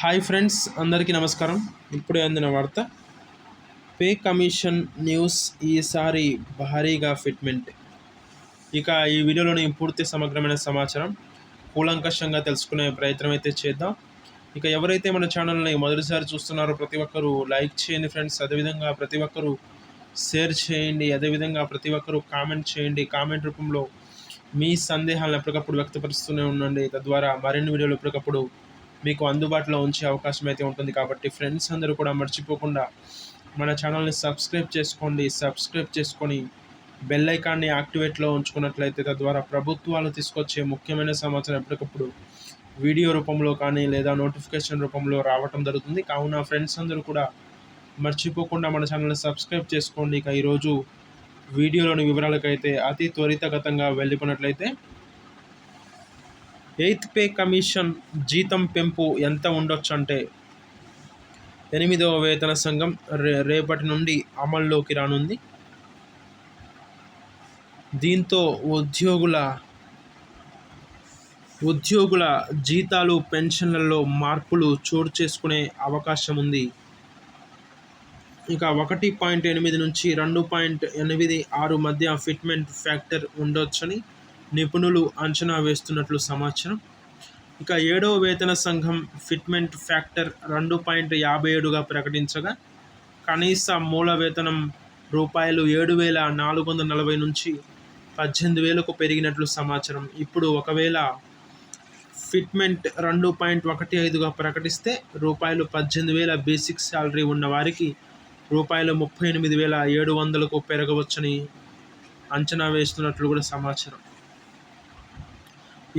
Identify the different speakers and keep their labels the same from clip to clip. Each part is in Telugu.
Speaker 1: హాయ్ ఫ్రెండ్స్ అందరికీ నమస్కారం. ఇప్పుడే అందిన వార్త పే కమిషన్ న్యూస్ ఈసారి భారీగా ఫిట్మెంట్. ఇక ఈ వీడియోలోని పూర్తి సమగ్రమైన సమాచారం కూలంకషంగా తెలుసుకునే ప్రయత్నం అయితే చేద్దాం. ఇక ఎవరైతే మన ఛానల్ని మొదటిసారి చూస్తున్నారో ప్రతి ఒక్కరూ లైక్ చేయండి ఫ్రెండ్స్. అదేవిధంగా ప్రతి ఒక్కరూ షేర్ చేయండి. అదేవిధంగా ప్రతి ఒక్కరూ కామెంట్ చేయండి. కామెంట్ రూపంలో మీ సందేహాలను ఎప్పటికప్పుడు వ్యక్తపరుస్తూనే ఉండండి. తద్వారా మరిన్ని వీడియోలు ఎప్పటికప్పుడు మీకు అందుబాటులో ఉంచే అవకాశం అయితే ఉంటుంది. కాబట్టి ఫ్రెండ్స్ అందరూ కూడా మర్చిపోకుండా మన ఛానల్ని సబ్స్క్రైబ్ చేసుకోండి. సబ్స్క్రైబ్ చేసుకొని బెల్ ఐకాన్ని యాక్టివేట్లో ఉంచుకున్నట్లయితే తద్వారా ప్రభుత్వాలు తీసుకొచ్చే ముఖ్యమైన సమాచారం ఎప్పటికప్పుడు వీడియో రూపంలో కానీ లేదా నోటిఫికేషన్ రూపంలో రావటం జరుగుతుంది. కావున ఫ్రెండ్స్ అందరూ కూడా మర్చిపోకుండా మన ఛానల్ని సబ్స్క్రైబ్ చేసుకోండి. ఇక ఈరోజు వీడియోలోని వివరాలకైతే అతి త్వరితగతంగా వెళ్ళిపోయినట్లయితే ఎయిత్ పే కమిషన్ జీతం పెంపు ఎంత ఉండొచ్చు అంటే ఎనిమిదవ వేతన సంఘం రే రేపటి నుండి అమల్లోకి రానుంది. దీంతో ఉద్యోగుల ఉద్యోగుల జీతాలు పెన్షన్లలో మార్పులు చోటు చేసుకునే అవకాశం ఉంది. ఇక ఒకటి పాయింట్ ఎనిమిది నుంచి రెండు పాయింట్ ఎనిమిది ఆరు మధ్య ఫిట్మెంట్ ఫ్యాక్టర్ ఉండొచ్చని నిపుణులు అంచనా వేస్తున్నట్లు సమాచారం. ఇక ఏడవ వేతన సంఘం ఫిట్మెంట్ ఫ్యాక్టర్ రెండు పాయింట్ యాభై ఏడుగా ప్రకటించగా కనీస మూల వేతనం రూపాయలు ఏడు వేల నాలుగు వందల నలభై నుంచి పద్దెనిమిది వేలకు పెరిగినట్లు సమాచారం. ఇప్పుడు ఒకవేళ ఫిట్మెంట్ రెండు పాయింట్ ఒకటి ఐదుగా ప్రకటిస్తే రూపాయలు పద్దెనిమిది వేల బేసిక్ శాలరీ ఉన్న వారికి రూపాయలు ముప్పై ఎనిమిది వేల ఏడు వందలకు పెరగవచ్చని అంచనా వేస్తున్నట్లు కూడా సమాచారం.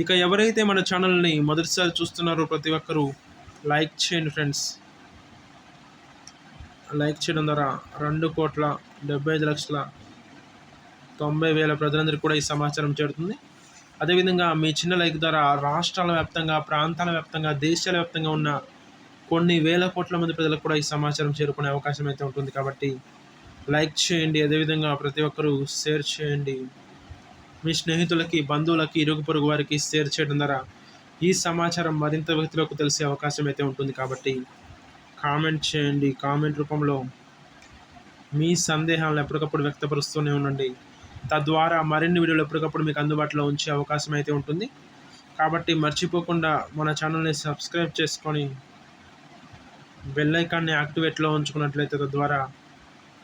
Speaker 1: ఇక ఎవరైతే మన ఛానల్ని మొదటిసారి చూస్తున్నారో ప్రతి ఒక్కరూ లైక్ చేయండి ఫ్రెండ్స్. లైక్ చేయడం ద్వారా రెండు కోట్ల డెబ్బై ఐదు లక్షల తొంభై వేల ప్రజలందరికీ కూడా ఈ సమాచారం చేరుతుంది. అదేవిధంగా మీ చిన్న లైక్ ద్వారా రాష్ట్రాల వ్యాప్తంగా ప్రాంతాల వ్యాప్తంగా దేశాల వ్యాప్తంగా ఉన్న కొన్ని వేల కోట్ల మంది ప్రజలకు కూడా ఈ సమాచారం చేరుకునే అవకాశం అయితే ఉంటుంది కాబట్టి లైక్ చేయండి. అదేవిధంగా ప్రతి ఒక్కరూ షేర్ చేయండి. మీ స్నేహితులకి బంధువులకి ఇరుగు పొరుగు వారికి షేర్ చేయడం ద్వారా ఈ సమాచారం మరింత వ్యక్తులకు తెలిసే అవకాశం అయితే ఉంటుంది కాబట్టి కామెంట్ చేయండి. కామెంట్ రూపంలో మీ సందేహాలను ఎప్పటికప్పుడు వ్యక్తపరుస్తూనే ఉండండి. తద్వారా మరిన్ని వీడియోలు ఎప్పటికప్పుడు మీకు అందుబాటులో ఉంచే అవకాశం అయితే ఉంటుంది. కాబట్టి మర్చిపోకుండా మన ఛానల్ని సబ్స్క్రైబ్ చేసుకొని బెల్ ఐకాన్ని యాక్టివేట్లో ఉంచుకున్నట్లయితే తద్వారా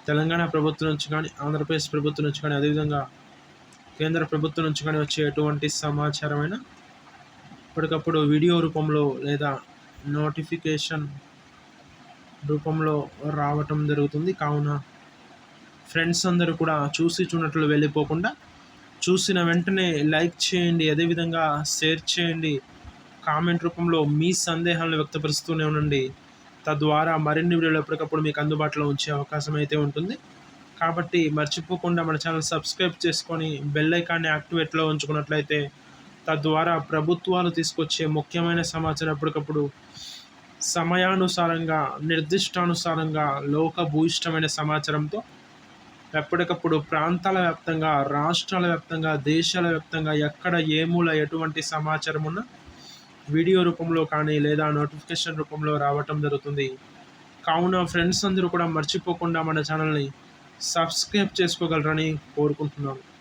Speaker 1: తెలంగాణ ప్రభుత్వం నుంచి కానీ ఆంధ్రప్రదేశ్ ప్రభుత్వం నుంచి కానీ అదేవిధంగా కేంద్ర ప్రభుత్వం నుంచి కానీ వచ్చే ఎటువంటి సమాచారమైన ఇప్పటికప్పుడు వీడియో రూపంలో లేదా నోటిఫికేషన్ రూపంలో రావటం జరుగుతుంది. కావున ఫ్రెండ్స్ అందరూ కూడా చూసి చూడట్లు వెళ్ళిపోకుండా చూసిన వెంటనే లైక్ చేయండి అదేవిధంగా షేర్ చేయండి. కామెంట్ రూపంలో మీ సందేహాలను వ్యక్తపరుస్తూనే ఉండండి. తద్వారా మరిన్ని వీడియోలు ఎప్పటికప్పుడు మీకు అందుబాటులో ఉంచే అవకాశం అయితే ఉంటుంది. కాబట్టి మర్చిపోకుండా మన ఛానల్ సబ్స్క్రైబ్ చేసుకొని బెల్ ఐకాన్ని యాక్టివేట్లో ఉంచుకున్నట్లయితే తద్వారా ప్రభుత్వాలు తీసుకొచ్చే ముఖ్యమైన సమాచారం ఎప్పటికప్పుడు సమయానుసారంగా నిర్దిష్టానుసారంగా లోక భూయిష్టమైన సమాచారంతో ఎప్పటికప్పుడు ప్రాంతాల వ్యాప్తంగా రాష్ట్రాల వ్యాప్తంగా దేశాల వ్యాప్తంగా ఎక్కడ ఏ మూల ఎటువంటి సమాచారం ఉన్నా వీడియో రూపంలో కానీ లేదా నోటిఫికేషన్ రూపంలో రావటం జరుగుతుంది. కావున ఫ్రెండ్స్ అందరూ కూడా మర్చిపోకుండా మన ఛానల్ని సబ్స్క్రైబ్ చేసుకోగలరని కోరుకుంటున్నాను.